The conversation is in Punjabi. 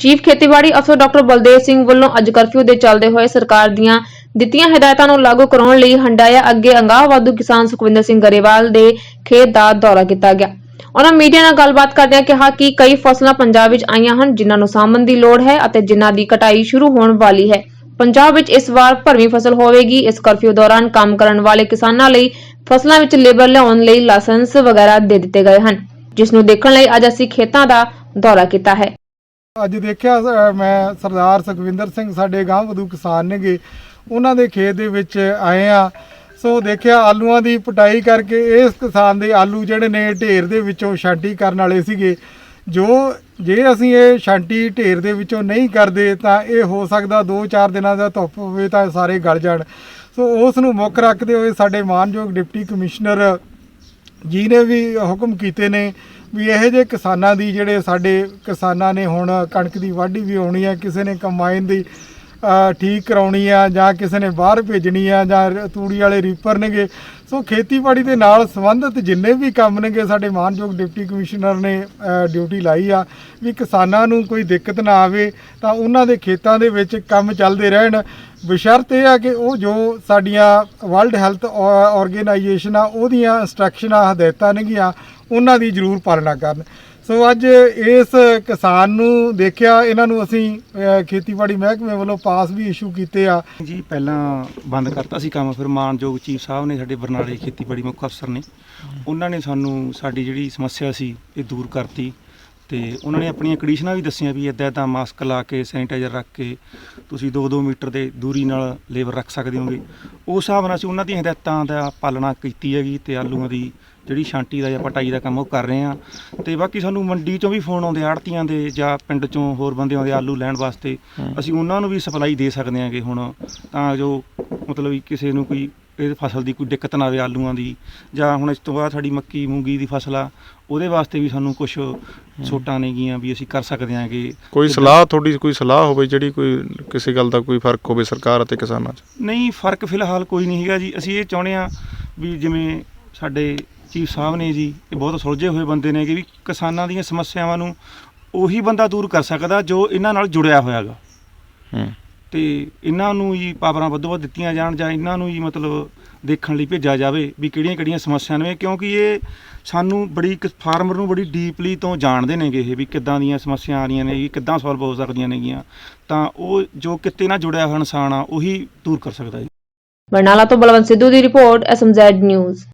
ਚੀਫ ਖੇਤੀਬਾੜੀ ਅਫਸਰ ਡਾਕਟਰ ਬਲਦੇਵ ਸਿੰਘ ਵੱਲੋਂ ਅੱਜ ਕਰਫਿਊ ਦੇ ਚੱਲਦੇ ਹੋਏ ਸਰਕਾਰ ਦੀਆਂ ਦਿੱਤੀਆਂ ਹਦਾਇਤਾਂ ਨੂੰ ਲਾਗੂ ਕਰਾਉਣ ਲਈ ਹੰਡਾਇਆ ਅੱਗੇ ਅੰਗਾਹ ਵਾਧੂ ਕਿਸਾਨ ਸੁਖਵਿੰਦਰ ਸਿੰਘ ਗਰੇਵਾਲ ਦੇ ਖੇਤ ਦਾ ਦੌਰਾ ਕੀਤਾ ਗਿਆ। ਉਹਨਾਂ ਮੀਡੀਆ ਨਾਲ ਗੱਲਬਾਤ ਕਰਦਿਆਂ ਕਿਹਾ ਕਿ ਕਈ ਫਸਲਾਂ ਪੰਜਾਬ ਵਿੱਚ ਆਈਆਂ ਹਨ, ਜਿਨ੍ਹਾਂ ਨੂੰ ਸਾਂਭਣ ਦੀ ਲੋੜ ਹੈ ਅਤੇ ਜਿਨ੍ਹਾਂ ਦੀ ਕਟਾਈ ਸ਼ੁਰੂ ਹੋਣ ਵਾਲੀ ਹੈ। ਪੰਜਾਬ ਵਿੱਚ ਇਸ ਵਾਰ ਭਰਵੀਂ ਫਸਲ ਹੋਵੇਗੀ। ਇਸ ਕਰਫਿਊ ਦੌਰਾਨ ਕੰਮ ਕਰਨ ਵਾਲੇ ਕਿਸਾਨਾਂ ਲਈ ਫਸਲਾਂ ਵਿੱਚ ਲੇਬਰ ਲਿਆਉਣ ਲਈ ਲਾਇਸੈਂਸ ਵਗੈਰਾ ਦੇ ਦਿੱਤੇ ਗਏ ਹਨ, ਜਿਸ ਨੂੰ ਦੇਖਣ ਲਈ ਅੱਜ ਅਸੀਂ ਖੇਤਾਂ ਦਾ ਦੌਰਾ ਕੀਤਾ ਹੈ। ਅੱਜ ਦੇਖਿਆ ਮੈਂ ਸਰਦਾਰ ਸੁਖਵਿੰਦਰ ਸਿੰਘ ਸਾਡੇ ਗਾਂਵ ਵਧੂ ਕਿਸਾਨ ਨੇਗੇ। ਉਹਨਾਂ ਦੇ ਖੇਤ ਦੇ ਵਿੱਚ ਆਏ ਆ। ਸੋ ਦੇਖਿਆ, ਆਲੂਆਂ ਦੀ ਪਟਾਈ ਕਰਕੇ ਇਸ ਕਿਸਾਨ ਦੇ ਆਲੂ ਜਿਹੜੇ ਨੇ, ਢੇਰ ਦੇ ਵਿੱਚੋਂ ਛਾਂਟੀ ਕਰਨ ਵਾਲੇ ਸੀਗੇ। ਜੋ, ਜੇ ਅਸੀਂ ਇਹ ਛਾਂਟੀ ਢੇਰ ਦੇ ਵਿੱਚੋਂ ਨਹੀਂ ਕਰਦੇ, ਤਾਂ ਇਹ ਹੋ ਸਕਦਾ 2-4 ਦਿਨਾਂ ਦਾ ਧੁੱਪ ਹੋਵੇ ਤਾਂ ਸਾਰੇ ਗਲ ਜਾਣ। ਸੋ ਉਸ ਨੂੰ ਮੁੱਖ ਰੱਖਦੇ ਹੋਏ ਸਾਡੇ ਮਾਨਯੋਗ ਡਿਪਟੀ ਕਮਿਸ਼ਨਰ ਜੀ ਨੇ ਵੀ ਹੁਕਮ ਕੀਤੇ ਨੇ ਵੀ ਇਹੋ ਜਿਹੇ ਕਿਸਾਨਾਂ ਦੀ ਜਿਹੜੇ ਸਾਡੇ ਕਿਸਾਨਾਂ ਨੇ ਹੁਣ ਕਣਕ ਦੀ ਵਾਢੀ ਵੀ ਹੋਣੀ ਹੈ, ਕਿਸੇ ਨੇ ਕੰਬਾਈਨ ਦੀ ਠੀਕ ਕਰਾਉਣੀ ਆ ਜਾਂ ਕਿਸੇ ਨੇ ਬਾਹਰ ਭੇਜਣੀ ਆ ਜਾਂ ਤੂੜੀ ਵਾਲੇ ਰੀਪਰ ਨੇਗੇ। ਸੋ ਖੇਤੀਬਾੜੀ ਦੇ ਨਾਲ ਸੰਬੰਧਿਤ ਜਿੰਨੇ ਵੀ ਕੰਮ ਨੇਗੇ, ਸਾਡੇ ਮਾਨਯੋਗ ਡਿਪਟੀ ਕਮਿਸ਼ਨਰ ਨੇ ਡਿਊਟੀ ਲਾਈ ਆ ਵੀ ਕਿਸਾਨਾਂ ਨੂੰ ਕੋਈ ਦਿੱਕਤ ਨਾ ਆਵੇ ਤਾਂ ਉਹਨਾਂ ਦੇ ਖੇਤਾਂ ਦੇ ਵਿੱਚ ਕੰਮ ਚੱਲਦੇ ਰਹਿਣ। ਬਸ਼ਰਤ ਇਹ ਆ ਕਿ ਉਹ ਜੋ ਸਾਡੀਆਂ ਵਰਲਡ ਹੈਲਥ ਆਰਗੇਨਾਈਜੇਸ਼ਨ ਆ, ਉਹਦੀਆਂ ਇੰਸਟਰਕਸ਼ਨਾਂ ਹਦਾਇਤਾਂ ਨੇਗੀਆਂ ਉਹਨਾਂ ਦੀ ਜ਼ਰੂਰ ਪਾਲਣਾ ਕਰਨ। ਸੋ ਅੱਜ ਇਸ ਕਿਸਾਨ ਨੂੰ ਦੇਖਿਆ ਇਹਨਾਂ ਨੂੰ ਅਸੀਂ ਖੇਤੀਬਾੜੀ ਮਹਿਕਮੇ ਵੱਲੋਂ ਪਾਸ ਵੀ ਇਸ਼ੂ ਕੀਤੇ ਆ। ਜੀ ਪਹਿਲਾਂ ਬੰਦ ਕਰਤਾ ਸੀ ਕੰਮ ਫਿਰ ਮਾਨਯੋਗ ਚੀਫ ਸਾਹਿਬ ਨੇ ਸਾਡੇ ਬਰਨਾਲੇ ਖੇਤੀਬਾੜੀ ਮੁੱਖ ਅਫਸਰ ਨੇ। ਉਹਨਾਂ ਨੇ ਸਾਨੂੰ ਸਾਡੀ ਜਿਹੜੀ ਸਮੱਸਿਆ ਸੀ ਇਹ ਦੂਰ ਕਰਤੀ। ਤੇ ਉਹਨਾਂ ਨੇ ਆਪਣੀਆਂ ਕੰਡੀਸ਼ਨਾਂ ਵੀ ਦੱਸੀਆਂ ਵੀ ਇਦਾਂ ਇਦਾਂ ਮਾਸਕ ਲਾ ਕੇ ਸੈਨੀਟਾਈਜ਼ਰ ਰੱਖ ਕੇ ਤੁਸੀਂ 2-2 ਮੀਟਰ ਦੇ ਦੂਰੀ ਨਾਲ ਲੇਬਰ ਰੱਖ ਸਕਦੇ ਹੋਗੇ। ਉਸ ਹਿਸਾਬ ਨਾਲ ਅਸੀਂ ਉਹਨਾਂ ਦੀਆਂ ਹਦਾਇਤਾਂ ਦਾ ਪਾਲਣਾ ਕੀਤੀ ਹੈਗੀ ਤੇ ਆਲੂਆਂ ਦੀ ਜਿਹੜੀ ਛਾਂਟੀ ਦਾ ਜਾਂ ਪਟਾਈ ਦਾ ਕੰਮ ਉਹ ਕਰ ਰਹੇ ਆ ਤੇ ਬਾਕੀ ਸਾਨੂੰ ਮੰਡੀ ਚੋਂ ਵੀ ਫੋਨ ਆਉਂਦੇ ਆੜਤੀਆਂ ਦੇ ਜਾਂ ਪਿੰਡ ਚੋਂ ਹੋਰ ਬੰਦੇ ਆਉਂਦੇ ਆਲੂ ਲੈਣ ਵਾਸਤੇ ਅਸੀਂ ਉਹਨਾਂ ਨੂੰ ਵੀ ਸਪਲਾਈ ਦੇ ਸਕਦੇ ਹਾਂਗੇ ਹੁਣ। ਤਾਂ ਜੋ ਮਤਲਬ ਕਿਸੇ ਨੂੰ ਕੋਈ ਇਹ ਫਸਲ ਦੀ ਕੋਈ ਦਿੱਕਤ ਨਾ ਆਵੇ ਆਲੂਆਂ ਦੀ ਜਾਂ ਹੁਣ ਇਸ ਤੋਂ ਬਾਅਦ ਸਾਡੀ ਮੱਕੀ ਮੂੰਗੀ ਦੀ ਫਸਲ ਆ ਉਹਦੇ ਵਾਸਤੇ ਵੀ ਸਾਨੂੰ ਕੁਝ ਛੋਟਾਂ ਨੇਗੀਆਂ ਵੀ ਅਸੀਂ ਕਰ ਸਕਦੇ ਹਾਂਗੇ। ਕੋਈ ਸਲਾਹ ਤੁਹਾਡੀ ਕੋਈ ਸਲਾਹ ਹੋਵੇ ਜਿਹੜੀ ਕੋਈ ਕਿਸੇ ਗੱਲ ਦਾ ਕੋਈ ਫ਼ਰਕ ਹੋਵੇ ਸਰਕਾਰ ਅਤੇ ਕਿਸਾਨਾਂ 'ਚ? ਨਹੀਂ ਫ਼ਰਕ ਫਿਲਹਾਲ ਕੋਈ ਨਹੀਂ ਹੈਗਾ ਜੀ। ਅਸੀਂ ਇਹ ਚਾਹੁੰਦੇ ਆ ਵੀ ਜਿਵੇਂ ਸਾਡੇ ਚੀਫ ਸਾਹਿਬ ਨੇ ਜੀ ਇਹ ਬਹੁਤ ਸੁਲਝੇ ਹੋਏ ਬੰਦੇ ਨੇ ਕਿ ਵੀ ਕਿਸਾਨਾਂ ਦੀਆਂ ਸਮੱਸਿਆਵਾਂ ਨੂੰ ਉਹੀ ਬੰਦਾ ਦੂਰ ਕਰ ਸਕਦਾ ਜੋ ਇਹਨਾਂ ਨਾਲ ਜੁੜਿਆ ਹੋਇਆਗਾ। ਹੂੰ। ਤੇ ਇਹਨਾਂ ਨੂੰ ਜੀ ਪਾਵਰਾਂ ਵੱਧੋ ਵੱਧ ਦਿੱਤੀਆਂ ਜਾਣ ਜਾਂ ਇਹਨਾਂ ਨੂੰ ਹੀ ਮਤਲਬ ਦੇਖਣ ਲਈ ਭੇਜਿਆ ਜਾਵੇ ਵੀ ਕਿਹੜੀਆਂ ਕਿਹੜੀਆਂ ਸਮੱਸਿਆ ਨੇ, ਕਿਉਂਕਿ ਇਹ ਸਾਨੂੰ ਬੜੀ ਇੱਕ ਫਾਰਮਰ ਨੂੰ ਬੜੀ ਡੀਪਲੀ ਤੋਂ ਜਾਣਦੇ ਨੇਗੇ ਇਹ ਵੀ ਕਿੱਦਾਂ ਦੀਆਂ ਸਮੱਸਿਆ ਆ ਰਹੀਆਂ ਨੇ ਜੀ ਕਿੱਦਾਂ ਸੋਲਵ ਹੋ ਸਕਦੀਆਂ ਨੇਗੀਆਂ, ਤਾਂ ਉਹ ਜੋ ਕਿਤੇ ਨਾਲ ਜੁੜਿਆ ਹੋਇਆ ਇਨਸਾਨ ਆ, ਉਹੀ ਦੂਰ ਕਰ ਸਕਦਾ ਜੀ। ਬਰਨਾਲਾ ਤੋਂ ਬਲਵੰਤ ਸਿੱਧੂ ਦੀ ਰਿਪੋਰਟ ਐਸਐਮਜ਼ੈਡ ਨਿਊਜ਼